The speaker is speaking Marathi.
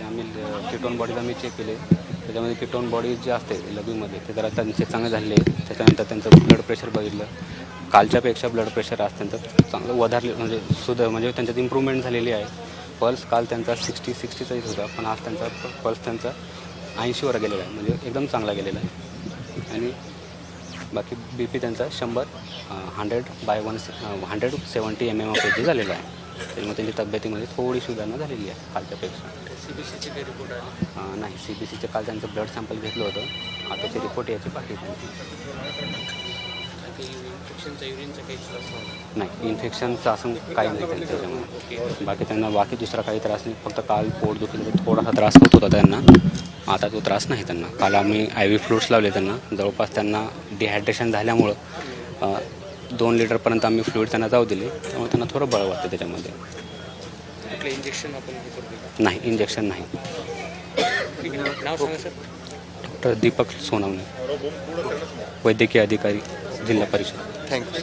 ते आम्ही किटोन बॉडीला मी चेक केले. त्याच्यामध्ये किटोन बॉडी जे असते लघवीमध्ये ते जरा त्यांचे चांगले झाले त्याच्यानंतर त्यांचं ब्लड प्रेशर बघितलं. कालच्यापेक्षा ब्लड प्रेशर आज त्यांचं चांगलं वधारले म्हणजे सुद्धा म्हणजे त्यांच्यात इम्प्रूव्हमेंट झालेली आहे. पल्स काल त्यांचा सिक्स्टी सिक्स्टीचा येत होता पण आज त्यांचा पल्स त्यांचा ऐंशीवर गेलेला आहे म्हणजे एकदम चांगला गेलेला आहे. आणि बाकी बी पी त्यांचा शंभर hundred by one hundred seventy M M of H झालेला आहे. त्यामुळे त्यांची तब्येतीमध्ये थोडी सुधारणा झालेली आहे कालच्यापेक्षा. सी बी सीचे काही रिपोर्ट आले? अं, नाही सी बी सीचं काल त्यांचं ब्लड सॅम्पल घेतलं होतं. आता ते रिपोर्ट यायचे बाकी. काही इन्फेक्शनचा युरिनचा काही त्रास झाला नाही? इन्फेक्शनचं असं काही नाही त्यांच्या त्याच्यामध्ये. बाकी त्यांना बाकी दुसरा काही त्रास नाही. फक्त काल पोट दुखीचा थोडासा त्रास होत होता त्यांना. आता तो त्रास नाही त्यांना. काल आम्ही आय व्ही फ्लूट्स लावले त्यांना. जवळपास त्यांना डिहायड्रेशन झाल्यामुळं अं, दोन लिटरपर्यंत आम्ही फ्लूईड त्यांना जाऊ दिले. त्यामुळे त्यांना थोडं बळ वाटतं त्याच्यामध्ये. कुठलं इंजेक्शन आपण हे करतो का? नाही इंजेक्शन नाही. ठीक आहे नाव सांगा सर. डॉक्टर दीपक सोनवणे वैद्यकीय अधिकारी जिल्हा परिषद. थँक्यू